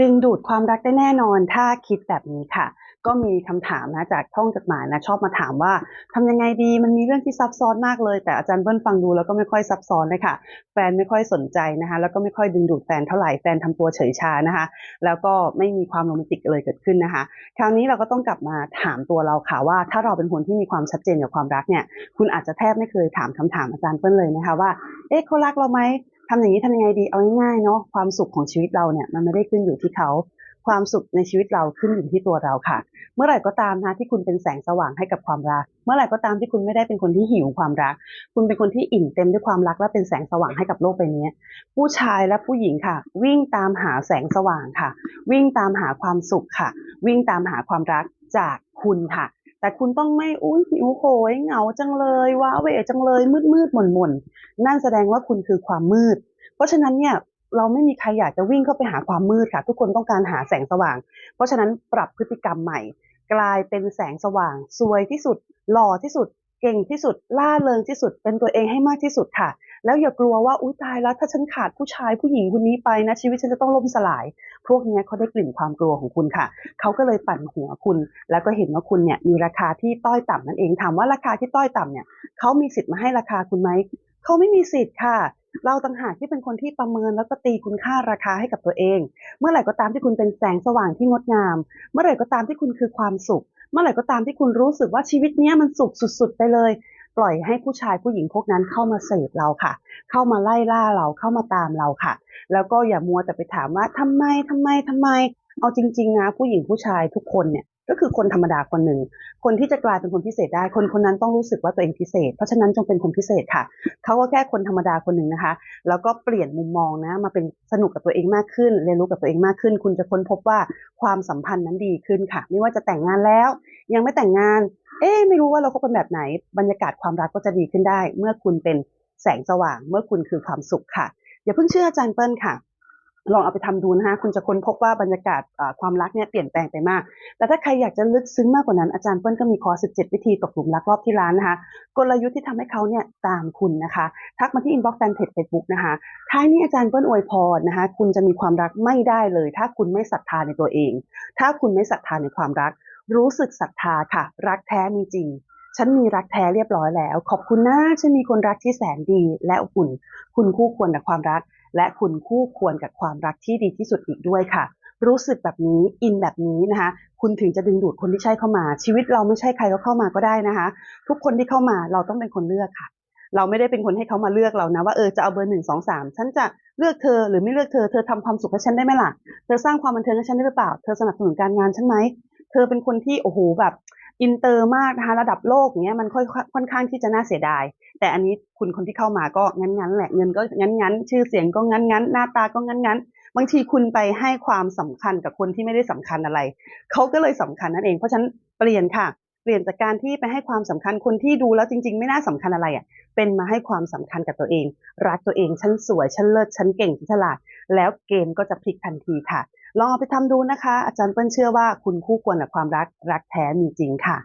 ดึงดูดความรักได้แน่นอนถ้าคิดแบบนี้ค่ะ ก็มีคำถามนะจากท่องจดหมายนะชอบมาถามว่าทำยังไงดีมันมีเรื่องที่ซับซ้อนมากเลย แต่อาจารย์เบิ้ลฟังดูแล้วก็ไม่ค่อยซับซ้อนเลยค่ะ แฟนไม่ค่อยสนใจนะคะ แล้วก็ไม่ค่อยดึงดูดแฟนเท่าไหร่แฟนทำตัวเฉยชานะคะ แล้วก็ไม่มีความโรแมนติกเลยเกิดขึ้นนะคะ คราวนี้เราก็ต้องกลับมาถามตัวเราค่ะว่า ถ้าเราเป็นคนที่มีความชัดเจนกับความรักเนี่ย คุณอาจจะแทบไม่เคยถามคำถามอาจารย์เปิ้ลเลยนะคะว่าเอ๊ะเขารักเราไหม ทำอย่างนี้ทำยังไงดีเอาง่ายๆเนาะความสุขของชีวิตเราเนี่ยมันไม่ได้ขึ้นอยู่ที่เขาความสุขในชีวิตเราขึ้นอยู่ที่ตัวเราค่ะ เมื่อไหร่ก็ตามนะที่คุณเป็นแสงสว่างให้กับความรัก เมื่อไหร่ก็ตามที่คุณไม่ได้เป็นคนที่หิวความรัก คุณเป็นคนที่อิ่มเต็มด้วยความรักและเป็นแสงสว่างให้กับโลกใบนี้ผู้ชายและผู้หญิงค่ะ วิ่งตามหาแสงสว่างค่ะ วิ่งตามหาความสุขค่ะ วิ่งตามหาความรักจากคุณค่ะ แต่คุณต้องไม่อุ้ยหิวโหยเหงาจังเลยว้าเวจังเลยมืดมืดหม่นหม่นนั่นแสดงว่าคุณคือความมืด เพราะฉะนั้นเนี่ยเราไม่มีใครอยากจะวิ่งเข้าไปหาความมืดค่ะ ทุกคนต้องการหาแสงสว่าง เพราะฉะนั้นปรับพฤติกรรมใหม่ กลายเป็นแสงสว่าง สวยที่สุด หล่อที่สุด เก่งที่สุด ล่าเริงที่สุด เป็นตัวเองให้มากที่สุดค่ะ แล้วอย่ากลัวว่าอุ้ยตายแล้ว ถ้าฉันขาดผู้ชายผู้หญิงคนนี้ไปนะ ชีวิตฉันจะต้องล่มสลาย พวกนี้เขาได้กลิ่นความกลัวของคุณค่ะ เขาก็เลยปั่นหัวคุณ แล้วก็เห็นว่าคุณเนี่ยมีราคาที่ต้อยต่ำนั่นเองถามว่าราคาที่ต้อยต่ำเนี่ยเขามีสิทธิ์มาให้ราคาคุณไหมเขาไม่มีสิทธิ์ค่ะ เราต่างหากที่เป็นคนที่ประเมินแล้วก็ตีคุณค่าราคาให้กับตัวเอง เมื่อไหร่ก็ตามที่คุณเป็นแสงสว่างที่งดงาม เมื่อไหร่ก็ตามที่คุณคือความสุข เมื่อไหร่ก็ตามที่คุณรู้สึกว่าชีวิตเนี้ยมันสุขสุด ๆ ไปเลย ปล่อยให้ผู้ชายผู้หญิงพวกนั้นเข้ามาเสพเราค่ะ เข้ามาไล่ล่าเราเข้ามาตามเราค่ะ แล้วก็อย่ามัวแต่ไปถามว่าทำไมทำไมทำไม เอาจริง ๆ นะผู้หญิงผู้ชายทุกคนเนี่ย ก็คือคนธรรมดาคนหนึ่ง คนที่จะกลายเป็นคนพิเศษได้ คนคนนั้นต้องรู้สึกว่าตัวเองพิเศษ เพราะฉะนั้นจงเป็นคนพิเศษค่ะ เขาก็แค่คนธรรมดาคนหนึ่งนะคะ แล้วก็เปลี่ยนมุมมองนะ มาเป็นสนุกกับตัวเองมากขึ้น เรียนรู้กับตัวเองมากขึ้น คุณจะค้นพบว่าความสัมพันธ์นั้นดีขึ้นค่ะ ไม่ว่าจะแต่งงานแล้ว ยังไม่แต่งงาน เอ๊ไม่รู้ว่าเราคบกันแบบไหน บรรยากาศความรักก็จะดีขึ้นได้ เมื่อคุณเป็นแสงสว่าง เมื่อคุณคือความสุขค่ะ อย่าเพิ่งเชื่ออาจารย์เปิ้ลค่ะ ลองเอาไปทำดูนะคะคุณจะค้นพบว่าบรรยากาศความรักเนี่ยเปลี่ยนแปลงไปมาก แต่ถ้าใครอยากจะลึกซึ้งมากกว่านั้นอาจารย์เปิ้ลก็มีคอร์ส 17 วิธีตกหลุมรักรอบที่ร้านนะคะ กลยุทธ์ที่ทำให้เขาเนี่ยตามคุณนะคะ ทักมาที่อินบ็อกซ์แฟนเพจเฟซบุ๊กนะคะ ท้ายนี้อาจารย์เปิ้ลอวยพรนะคะ คุณจะมีความรักไม่ได้เลย ถ้าคุณไม่ศรัทธาในตัวเอง ถ้าคุณไม่ศรัทธาในความรัก รู้สึกศรัทธาค่ะ รักแท้มีจริงฉันมีรักแท้เรียบร้อยแล้ว ขอบคุณนะฉันมีคนรักที่แสนดีและอบอุ่น คุณคู่ควรกับความรัก และคุณคู่ควรกับความรักที่ดีที่สุดอีกด้วยค่ะ รู้สึกแบบนี้อินแบบนี้นะคะ คุณถึงจะดึงดูดคนที่ใช่เข้ามา ชีวิตเราไม่ใช่ใครก็เข้ามาก็ได้นะคะ ทุกคนที่เข้ามาเราต้องเป็นคนเลือกค่ะ เราไม่ได้เป็นคนให้เขามาเลือกเรานะว่าเออจะเอาเบอร์หนึ่งสองสามฉันจะเลือกเธอหรือไม่เลือกเธอเธอทำความสุขให้ฉันได้ไหมล่ะเธอสร้างความบันเทิงให้ฉันได้หรือเปล่า เธอสนับสนุนการงานฉันไหม ธอเป็นคนที่โอ้โหแบบอินเตอร์มากนะคะระดับโลกเงี้ยมันค่อยค่อนข้างที่จะน่าเสียดาย แต่อันนี้คุณคนที่เข้ามาก็งั้นๆแหละเงินก็งั้นๆชื่อเสียงก็งั้นๆหน้าตาก็งั้นๆบางทีคุณไปให้ความสำคัญกับคนที่ไม่ได้สำคัญอะไรเขาก็เลยสำคัญนั่นเองเพราะฉะนั้นเปลี่ยนค่ะเปลี่ยนจากการที่ไปให้ความสำคัญคนที่ดูแล้วจริง ๆ ไม่น่าสำคัญอะไรอะเป็นมาให้ความสำคัญกับตัวเอง รักตัวเองฉันสวยฉันเลิศฉันเก่งฉันฉลาด แล้วเกมก็จะพลิกทันทีค่ะ ลองเอาไปทำดูนะคะ อาจารย์เปิ้ลเชื่อว่าคุณคู่ควรกับความรักรักแท้มีจริงค่ะ